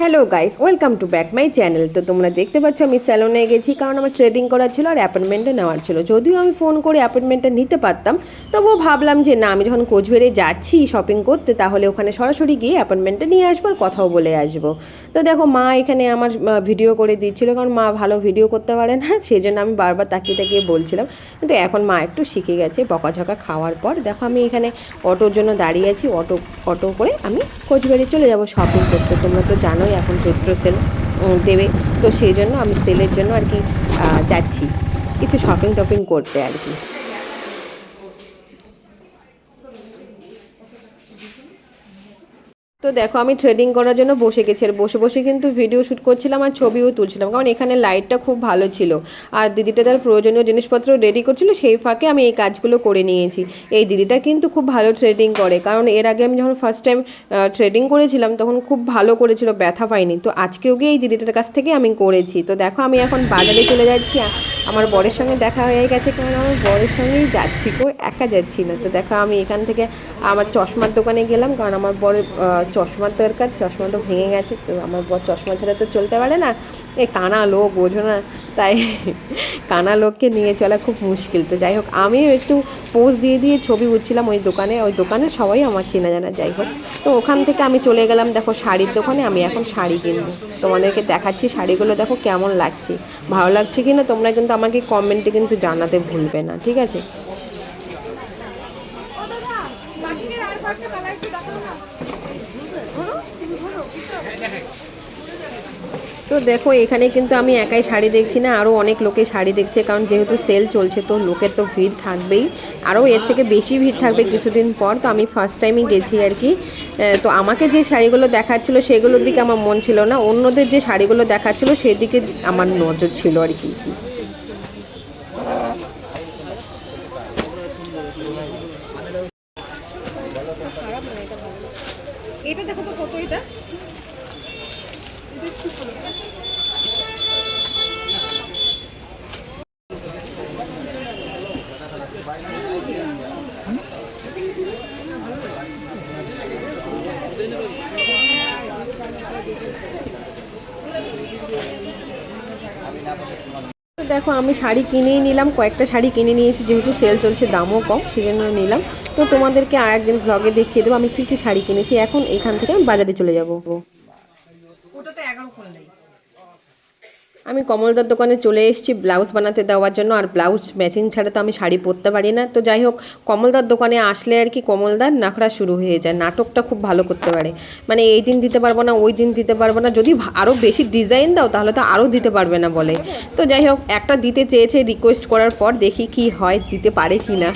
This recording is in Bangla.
Hello guys welcome to back my channel তো তোমরা দেখতে পাচ্ছ, আমি স্যালনে গেছি, কারণ আমার ট্রেডিং করার ছিল আর অ্যাপয়েন্টমেন্টও নেওয়ার ছিল। যদিও আমি ফোন করে অ্যাপয়েন্টমেন্টটা নিতে পারতাম, তবুও ভাবলাম যে, না, আমি যখন কোচবিহারে যাচ্ছি শপিং করতে, তাহলে ওখানে সরাসরি গিয়ে অ্যাপয়েন্টমেন্টটা নিয়ে আসব আর কথাও বলে আসব। তো দেখো, মা এখানে আমার ভিডিও করে দিচ্ছিল, কারণ মা ভালো ভিডিও করতে পারে না সেই জন্য আমি বারবার তাকিয়ে তাকিয়ে বলছিলাম। কিন্তু এখন মা একটু শিখে গেছে বকাঝকা খাওয়ার পর। দেখো, আমি এখানে অটোর জন্য দাঁড়িয়ে আছি, অটো অটো করে আমি কোচবিহারে চলে যাব শপিং করতে। তোমরা তো জানোই এখন চৈত্র সেল দেবে। তো সেই জন্য আমি সেলের জন্য আর কি যাচ্ছি। কিছু শপিং টপিং করতে আর কি। তো দেখো, আমি ট্রেডিং করার জন্য বসে গেছি। আর বসে বসে কিন্তু ভিডিও শ্যুট করছিলাম আর ছবিও তুলছিলাম। কারণ এখানে লাইটটা খুব ভালো ছিল। আর দিদিটা তার প্রয়োজনীয় জিনিসপত্র রেডি করছিল, সেই ফাঁকে আমি এই কাজগুলো করে নিয়েছি। এই দিদিটা কিন্তু খুব ভালো ট্রেডিং করে। কারণ এর আগে আমি যখন ফার্স্ট টাইম ট্রেডিং করেছিলাম, তখন খুব ভালো করেছিল, ব্যথা পাইনি। তো আজকেও গিয়ে এই দিদিটার কাছ থেকে আমি করেছি। তো দেখো, আমি এখন বাজারে চলে যাচ্ছি। আমার বরের সঙ্গে দেখা হয়ে গেছে কারণ আমার বরের সঙ্গেই যাচ্ছি গো, একা যাচ্ছি না। তো দেখো, আমি এখান থেকে আমার চশমার দোকানে গেলাম কারণ আমার বরের চশমার দরকার, চশমাটা ভেঙে গেছে। তো আমার বর চশমা ছাড়া তো চলতে পারে না। এই কানা লোক, বোঝো না। তাই কানা লোককে নিয়ে চলা খুব মুশকিল। তো যাই হোক, আমিও একটু পোজ দিয়ে দিয়ে ছবি উঠছিলাম ওই দোকানে ওই দোকানে সবাই আমার চেনা জানা, যাই হোক। তো ওখান থেকে আমি চলে গেলাম, দেখো শাড়ির দোকানে, আমি এখন শাড়ি কিনবো। তোমাদেরকে দেখাচ্ছি শাড়িগুলো, দেখো কেমন লাগছে। ভালো লাগছে কি না তোমরা কিন্তু আমাকে কমেন্টে কিন্তু জানাতে ভুলবে না, ঠিক আছে? তো দেখো, এখানে কিন্তু আমি একাই শাড়ি দেখছি না আরও অনেক লোকে শাড়ি দেখছে, কারণ যেহেতু সেল চলছে, তো লোকের তো ভিড় থাকবেই। আরও এর থেকে বেশি ভিড় থাকবে কিছুদিন পর, তো আমি ফার্স্ট টাইমই গেছি আর কি। তো আমাকে যে শাড়িগুলো দেখাচ্ছিলো, সেগুলোর দিকে আমার মন ছিল না, অন্যদের যে শাড়িগুলো দেখাচ্ছিল, সেদিকে আমার নজর ছিল আর কি। এটা দেখো তো দেখো, আমি শাড়ি কিনেই নিলাম, কয়েকটা শাড়ি কিনে নিয়েছি, যেহেতু সেল চলছে, দামও কম সেই জন্য নিলাম। তো তোমাদেরকে আর একদিন ভ্লগে দেখিয়ে দেবো, আমি কী কী শাড়ি কিনেছি। এখন এখান থেকে আমি বাজারে চলে যাব। আমি কমলদার দোকানে চলে এসেছি ব্লাউজ বানাতে দেওয়ার জন্য, আর ব্লাউজ ম্যাচিং ছাড়া তো আমি শাড়ি পরতে পারি না। তো যাই হোক কমলদার দোকানে আসলে আর কি কমলদার নাখড়া শুরু হয়ে যায়। নাটকটা খুব ভালো করতে পারে। মানে এই দিন দিতে পারব না, ওই দিন দিতে পারব না। যদি আরও বেশি ডিজাইন দাও, তাহলে তো আরও দিতে পারবে না বলে। তো যাই হোক, একটা দিতে চেয়েছে রিকোয়েস্ট করার পর দেখি কি হয়, দিতে পারে কি না।